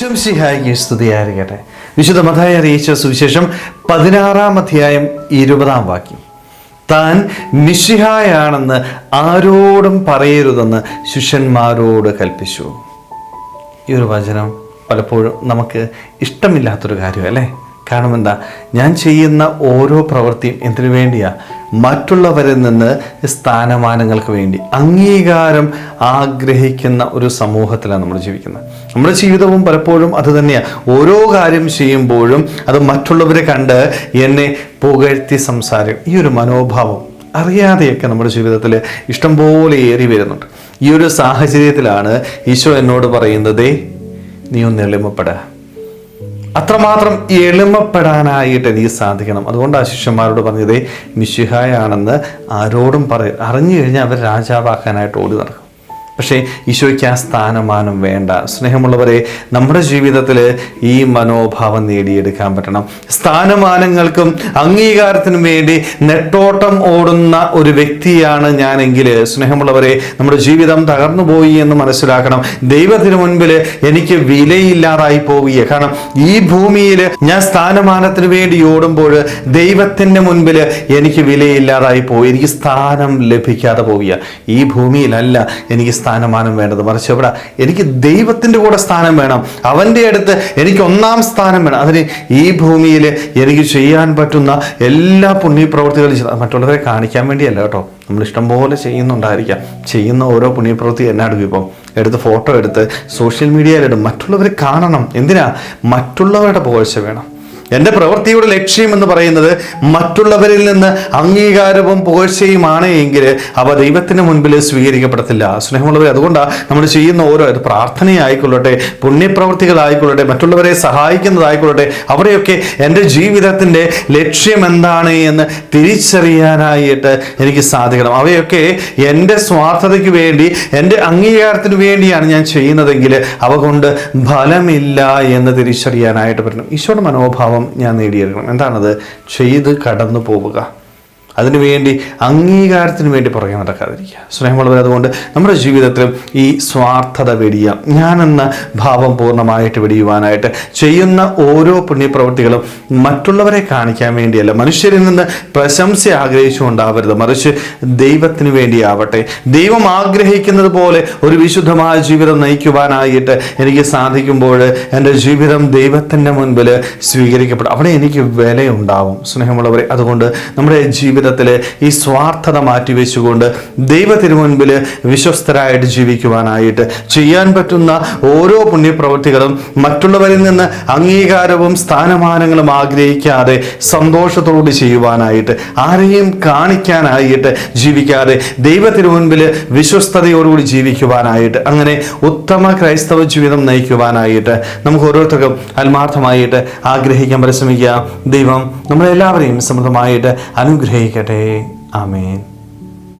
ഈശോം സിഹായിക്ക് സ്തുതിയായിരിക്കട്ടെ. വിശുദ്ധ മതായ അറിയിച്ച സുവിശേഷം പതിനാറാം അധ്യായം ഇരുപതാം വാക്യം. താൻ നിഷിഹായാണെന്ന് ആരോടും പറയരുതെന്ന് ശിഷ്യന്മാരോട് കൽപ്പിച്ചു. ഈ ഒരു വചനം പലപ്പോഴും നമുക്ക് ഇഷ്ടമില്ലാത്തൊരു കാര്യം അല്ലേ കാരണം എന്താ ഞാൻ ചെയ്യുന്ന ഓരോ പ്രവൃത്തിയും എന്തിനു വേണ്ടിയാ? മറ്റുള്ളവരിൽ നിന്ന് സ്ഥാനമാനങ്ങൾക്ക് വേണ്ടി. അംഗീകാരം ആഗ്രഹിക്കുന്ന ഒരു സമൂഹത്തിലാണ് നമ്മൾ ജീവിക്കുന്നത്. നമ്മുടെ ജീവിതവും പലപ്പോഴും അത് തന്നെയാണ് ഓരോ കാര്യം ചെയ്യുമ്പോഴും അത് മറ്റുള്ളവരെ കണ്ട് എന്നെ പുകഴ്ത്തി സംസാരം ഈ ഒരു മനോഭാവം അറിയാതെയൊക്കെ നമ്മുടെ ജീവിതത്തിൽ ഇഷ്ടംപോലെ ഏറി വരുന്നുണ്ട്. ഈ ഒരു സാഹചര്യത്തിലാണ് ഈശോ എന്നോട് പറയുന്നത് നീ ഒന്ന് എളിമപ്പെടുക അത്രമാത്രം എളിമപ്പെടാനായിട്ട് എനിക്ക് സാധിക്കണം. അതുകൊണ്ട് ആ ശിഷ്യന്മാരോട് പറഞ്ഞത് മിശിഹായാണെന്ന് ആരോടും പറയും അറിഞ്ഞു കഴിഞ്ഞാൽ അവർ രാജാവാക്കാനായിട്ട് ഓടി നടക്കും. പക്ഷേ ഈശോയ്ക്ക് ആ സ്ഥാനമാനം വേണ്ട. സ്നേഹമുള്ളവരെ നമ്മുടെ ജീവിതത്തിൽ ഈ മനോഭാവം നേടിയെടുക്കാൻ പറ്റണം. സ്ഥാനമാനങ്ങൾക്കും അംഗീകാരത്തിനും വേണ്ടി നെട്ടോട്ടം ഓടുന്ന ഒരു വ്യക്തിയാണ് ഞാനെങ്കിൽ സ്നേഹമുള്ളവരെ നമ്മുടെ ജീവിതം തകർന്നു പോയി എന്ന് മനസ്സിലാക്കണം. ദൈവത്തിന് മുൻപിൽ എനിക്ക് വിലയില്ലാതായി പോവുക കാരണം ഈ ഭൂമിയിൽ ഞാൻ സ്ഥാനമാനത്തിന് വേണ്ടി ഓടുമ്പോൾ ദൈവത്തിന്റെ മുൻപിൽ എനിക്ക് വിലയില്ലാതായി പോയി. എനിക്ക് സ്ഥാനം ലഭിക്കാതെ പോവുക ഈ ഭൂമിയിലല്ല എനിക്ക് സ്ഥാനമാനം വേണ്ടത്. മറിച്ച് എവിടെ? എനിക്ക് ദൈവത്തിന്റെ കൂടെ സ്ഥാനം വേണം. അവന്റെ അടുത്ത് എനിക്ക് ഒന്നാം സ്ഥാനം വേണം. അതിന് ഈ ഭൂമിയിൽ എനിക്ക് ചെയ്യാൻ പറ്റുന്ന എല്ലാ പുണ്യപ്രവൃത്തികളും മറ്റുള്ളവരെ കാണിക്കാൻ വേണ്ടിയല്ല കേട്ടോ. നമ്മൾ ഇഷ്ടംപോലെ ചെയ്യുന്നുണ്ടായിരിക്കാം. ചെയ്യുന്ന ഓരോ പുണ്യപ്രവൃത്തി എന്നാടും ഇപ്പം? എടുത്ത് ഫോട്ടോ എടുത്ത് സോഷ്യൽ മീഡിയയിലിടും മറ്റുള്ളവരെ കാണണം. എന്തിനാ? മറ്റുള്ളവരുടെ പുകഴ്ച വേണം. എന്റെ പ്രവൃത്തിയുടെ ലക്ഷ്യം എന്ന് പറയുന്നത് മറ്റുള്ളവരിൽ നിന്ന് അംഗീകാരവും പുകഴ്ചയുമാണ് എങ്കിൽ അവ ദൈവത്തിന് മുൻപിൽ സ്വീകരിക്കപ്പെടത്തില്ല. സ്നേഹമുള്ളവർ അതുകൊണ്ടാണ് നമ്മൾ ചെയ്യുന്ന ഓരോ പ്രാർത്ഥനയായിക്കൊള്ളട്ടെ പുണ്യപ്രവൃത്തികളായിക്കൊള്ളട്ടെ മറ്റുള്ളവരെ സഹായിക്കുന്നതായിക്കൊള്ളട്ടെ അവിടെയൊക്കെ എന്റെ ജീവിതത്തിന്റെ ലക്ഷ്യം എന്താണ് എന്ന് തിരിച്ചറിയാനായിട്ട് എനിക്ക് സാധിക്കണം. അവയൊക്കെ എന്റെ സ്വാർത്ഥതയ്ക്ക് വേണ്ടി എന്റെ അംഗീകാരത്തിന് വേണ്ടിയാണ് ഞാൻ ചെയ്യുന്നതെങ്കിൽ അവ കൊണ്ട് ഫലമില്ല എന്ന് തിരിച്ചറിയാനായിട്ട് പറ്റണം. ഈശോയുടെ മനോഭാവം ഞാൻ നേടിയെടുക്കണം. എന്താണത്? ചെയ്ത് കടന്നു പോവുക അതിനുവേണ്ടി അംഗീകാരത്തിന് വേണ്ടി പുറകെ നടക്കാതിരിക്കുക. സ്നേഹമുള്ളവർ അതുകൊണ്ട് നമ്മുടെ ജീവിതത്തിലും ഈ സ്വാർത്ഥത വെടിയാം ഞാനെന്ന ഭാവം പൂർണമായിട്ട് വെടിയുവാനായിട്ട് ചെയ്യുന്ന ഓരോ പുണ്യപ്രവൃത്തികളും മറ്റുള്ളവരെ കാണിക്കാൻ വേണ്ടിയല്ല. മനുഷ്യരിൽ നിന്ന് പ്രശംസ ആഗ്രഹിച്ചുകൊണ്ടാവരുത് മറിച്ച് ദൈവത്തിന് വേണ്ടിയാവട്ടെ. ദൈവം ആഗ്രഹിക്കുന്നത് പോലെ ഒരു വിശുദ്ധമായ ജീവിതം നയിക്കുവാനായിട്ട് എനിക്ക് സാധിക്കുമ്പോൾ എന്റെ ജീവിതം ദൈവത്തിന്റെ മുൻപിൽ സ്വീകരിക്കപ്പെടും. അവിടെ എനിക്ക് വിലയുണ്ടാവും. സ്നേഹമുള്ളവരെ അതുകൊണ്ട് നമ്മുടെ ജീവിതത്തിൽ ഈ സ്വാർത്ഥത മാറ്റിവെച്ചുകൊണ്ട് ദൈവത്തിന് മുൻപിൽ വിശ്വസ്തരായിട്ട് ജീവിക്കുവാനായിട്ട് ചെയ്യാൻ പറ്റുന്ന ഓരോ പുണ്യപ്രവൃത്തികളും മറ്റുള്ളവരിൽ നിന്ന് അംഗീകാരവും സ്ഥാനമാനങ്ങളും ആഗ്രഹിക്കാതെ സന്തോഷത്തോട് ചെയ്യുവാനായിട്ട് ആരെയും കാണിക്കാനായിട്ട് ജീവിക്കാതെ ദൈവത്തിന് മുൻപിൽ വിശ്വസ്തയോടുകൂടി ജീവിക്കുവാനായിട്ട് അങ്ങനെ ഉത്തമ ക്രൈസ്തവ ജീവിതം നയിക്കുവാനായിട്ട് നമുക്ക് ഓരോരുത്തർക്കും ആത്മാർത്ഥമായിട്ട് ആഗ്രഹിക്കാൻ പരിശ്രമിക്കുക. ദൈവം നമ്മളെല്ലാവരെയും സമൃദ്ധമായിട്ട് അനുഗ്രഹിക്കട്ടെ ആമേൻ.